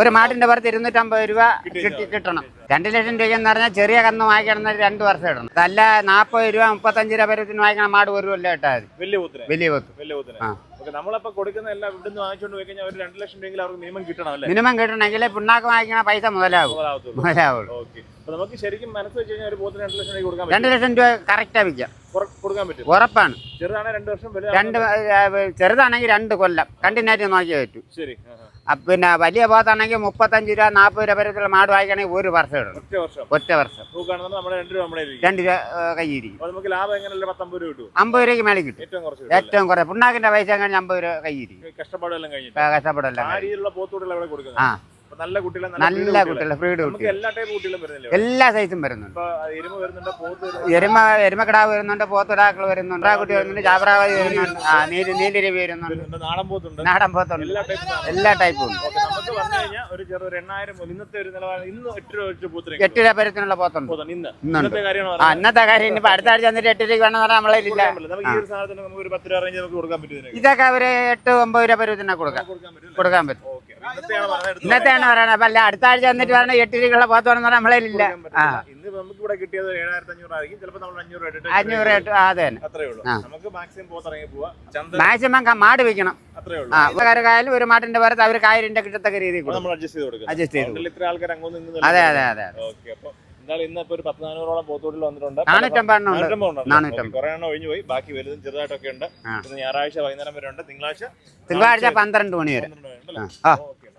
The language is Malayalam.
ഒരു മാട്ടിന്റെ പുറത്ത് ഇരുന്നൂറ്റമ്പത് രൂപ കിട്ടി കിട്ടണം. രണ്ട് ലക്ഷം രൂപ എന്ന് പറഞ്ഞാൽ ചെറിയ കന്ന് വാങ്ങിക്കണം രണ്ട് വർഷം ഇടണം. അല്ല നാൽപ്പത് രൂപ മുപ്പത്തഞ്ച് രൂപ വരെ വാങ്ങിക്കണം മാട് ഒരു കൊല്ലം ഇട്ടാൽ മതി. വലിയ പോത്തിനെ വലിയ വലിയ ആ. നമ്മളപ്പോ കൊടുക്കുന്ന എല്ലാം ഇവിടുന്ന് വാങ്ങിച്ചുകൊണ്ട് പോയി കഴിഞ്ഞാൽ ഒരു രണ്ട് ലക്ഷം രൂപയെങ്കിലും അവർക്ക് മിനിമം കിട്ടണം അല്ലേ? മിനിമം കിട്ടണമെങ്കിൽ പിണ്ണാക്ക് വാങ്ങിക്കണ പൈസ മുതലാകും മുതലാവുള്ളൂ. നമുക്ക് ശരിക്കും മനസ്സ് വെച്ച് കഴിഞ്ഞാൽ ഒരു പോത്തിന് രണ്ട് ലക്ഷം രൂപ കൊടുക്കാൻ രണ്ട് ലക്ഷം രൂപ കറക്റ്റാ വിൽക്കാം. കൊടുക്കാൻ പറ്റും. ഉറപ്പാണ്. ചെറുതാണെങ്കിൽ രണ്ട് വർഷം രണ്ട് ചെറുതാണെങ്കിൽ രണ്ട് കൊല്ലം. കണ്ടിന്യൂറ്റി നോക്കിയേ പറ്റൂ. ശരി. ആ, ആ. അ- പിന്നെ വലിയ പോത്താണെങ്കിൽ മുപ്പത്തഞ്ച് രൂപ നാൽപ്പത് രൂപ വരെയുള്ള മാട് വാങ്ങിക്കണമെങ്കിൽ ഒരു വർഷം ഇടും. ഒറ്റ വർഷം. ഒറ്റ വർഷം. നോക്കുകയാണെന്ന് നമ്മുടെ രണ്ട് രൂപ നമ്മുടെ ഇരിക്കും. രണ്ട് രൂപ കയ്യിരിക്കും അപ്പൊ നമുക്ക് ലാഭം എങ്ങനെയല്ല? പത്തൊമ്പത് രൂപ കിട്ടും അമ്പത് രൂപയ്ക്ക് മേളിൽ കിട്ടും. ഏറ്റവും കുറച്ച് കിട്ടും അല്ലേ? ഏറ്റവും കുറേ പിണ്ണാക്കിന്റെ പൈസ കഴിഞ്ഞാൽ അമ്പത് രൂപ കയ്യിരിക്കും കഷ്ടപ്പാടെല്ലാം കഴിഞ്ഞിട്ട്. കഷ്ടപ്പാടെല്ലാം കഷ്ടപ്പെടല്ല ആ രീതിയിലുള്ള കൊടുക്കുന്നത്? നല്ല കുട്ടികളെ നല്ല ഫ്രീഡ് കുട്ടികൾ എല്ലാ ടൈപ്പ് കുട്ടികളും വരുന്നില്ലേ എല്ലാ സൈസും വരുന്നുണ്ട്. എരുമ വരുന്നുണ്ട്? പോത്ത് വരുന്നുണ്ട്? എരുമ എരുമക്കിടാവ് വരുന്നുണ്ട് പോത്തുടാക്കൾ വരുന്നുണ്ട് കുട്ടി വരുന്നുണ്ട് ജാബ്രാവതി വരുന്നുണ്ട് ആ നീലി നീലിരവി വരുന്നുണ്ട്. നാടൻ പോത്തുണ്ട്. നാടൻ പോത്തുണ്ട്. എല്ലാ ടൈപ്പ് ഉണ്ട്. നമുക്ക് വന്നു കഴിഞ്ഞാൽ ഒരു എണ്ണായിരം ഇന്നത്തെ ഒരു നിലവാരം ഇന്ന് എട്ട് രൂപ വെച്ച് പോത്തിനെ എട്ട് രൂപ പരത്തിനുള്ള പോത്തുണ്ട്. അന്നത്തെ ഇന്ന്. ഇന്നത്തെ കാര്യമാണ് കാര്യം ഇനിയിപ്പോ അടുത്ത ആഴ്ച വന്നിട്ട് എട്ട് രൂപ വേണമെന്ന് പറഞ്ഞാൽ നമ്മളെ ഇല്ല. നമുക്ക് ഈ ഒരു സാധനത്തിന് നമുക്ക് ഒരു പത്ത് രൂപ റേഞ്ച് നമുക്ക് കൊടുക്കാൻ പറ്റും. ഇതൊക്കെ അവർ എട്ട് ഒമ്പത് രൂപ പരുവത്തിനെ കൊടുക്കാം. കൊടുക്കാൻ പറ്റും ഇന്നത്തെയാണ് പറയണത്. അപ്പൊ അല്ല അടുത്ത ആഴ്ച വന്നിട്ട് പറഞ്ഞ എട്ട് രൂപയുള്ള പോത്ത് എന്ന് പറഞ്ഞാൽ നമ്മളെ ഇല്ല ആ അഞ്ഞൂറ് എട്ട് അത് മാക്സിമം മാട് ഉള്ളൂ. ആ ഒരു മാട്ടിന്റെ പുറത്ത് അവർ കായലിന്റെ കിട്ടത്തക്ക രീതിയിൽ അഡ്ജസ്റ്റ് ചെയ്ത് അതെ അതെ അതെ അതെ. ഓക്കെ അപ്പൊ എന്തായാലും ഇന്ന് ഇപ്പൊ ഒരു പത്ത് നാനൂറോളം പോത്തോട്ടിൽ വന്നിട്ടുണ്ട് കുറേ എണ്ണം ഒഴിഞ്ഞു പോയി. ബാക്കി വലുതും ചെറുതായിട്ടൊക്കെ ഉണ്ട്. ഞായറാഴ്ച വൈകുന്നേരം വരെ ഉണ്ട്. തിങ്കളാഴ്ച തിങ്കളാഴ്ച പന്ത്രണ്ട് മണി വരെ. ആ. ഓക്കേ.